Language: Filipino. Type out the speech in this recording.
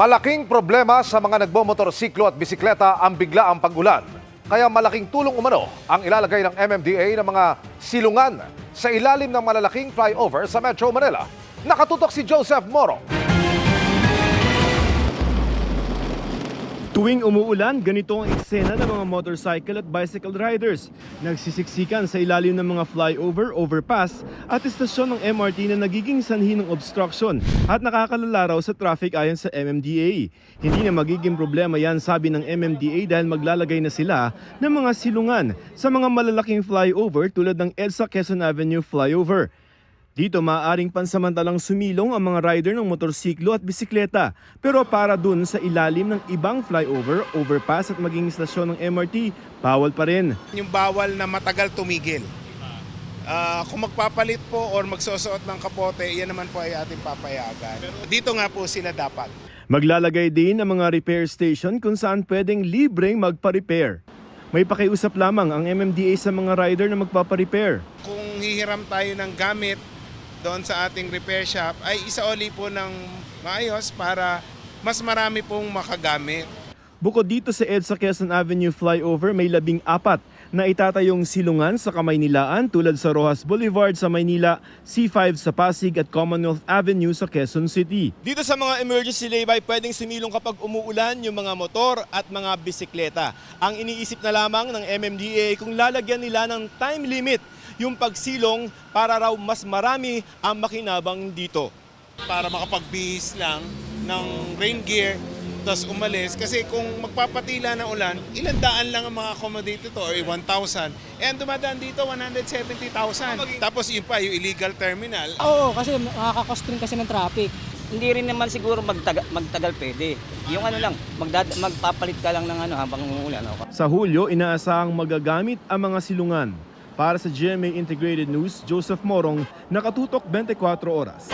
Malaking problema sa mga nagbomotorsiklo at bisikleta ang bigla ang pag-ulan. Kaya malaking tulong umano ang ilalagay ng MMDA ng mga silungan sa ilalim ng malalaking flyover sa Metro Manila. Nakatutok si Joseph Moro. Tuwing umuulan, ganito ang eksena ng mga motorcycle at bicycle riders. Nagsisiksikan sa ilalim ng mga flyover, overpass at istasyon ng MRT na nagiging sanhi ng obstruction at nakakalala sa traffic ayon sa MMDA. Hindi na magiging problema yan sabi ng MMDA dahil maglalagay na sila ng mga silungan sa mga malalaking flyover tulad ng EDSA Quezon Avenue flyover. Dito maaaring pansamantalang sumilong ang mga rider ng motorsiklo at bisikleta. Pero para dun sa ilalim ng ibang flyover, overpass at maging istasyon ng MRT, bawal pa rin. yung bawal na matagal tumigil. Ah, kung magpapalit po or magsusuot ng kapote, yan naman po ay ating papayagan. Dito nga po sila dapat. Maglalagay din ng mga repair station kung saan pwedeng libreng magpa-repair. May pakiusap lamang ang MMDA sa mga rider na magpapa-repair. Kung hihiram tayo ng gamit doon sa ating repair shop, ay isauli po ng maayos para mas marami pong makagamit. Bukod dito sa EDSA Quezon Avenue flyover, may labing apat na itatayong silungan sa Kamaynilaan tulad sa Rojas Boulevard sa Maynila, C5 sa Pasig at Commonwealth Avenue sa Quezon City. Dito sa mga emergency laybay, pwedeng sumilong kapag umuulan yung mga motor at mga bisikleta. Ang iniisip na lamang ng MMDA kung lalagyan nila ng time limit yung pagsilong para raw mas marami ang makinabang dito. Para makapagbihis lang ng rain gear, tapos umalis. Kasi kung magpapatila ng ulan, ilan daan lang ang mga accommodate ito or 1,000. Eh, ang dumadaan dito, 170,000. Tapos yun pa, yung illegal terminal. Oo, kasi nakaka-cost rin kasi ng traffic. hindi rin naman siguro magtagal, magtagal pwede. Yung ano lang, magdad, magpapalit ka lang ng ano habang umuulan. Okay? Sa Hulyo, inaasahang magagamit ang mga silungan. Para sa GMA Integrated News, Joseph Morong, nakatutok 24 oras.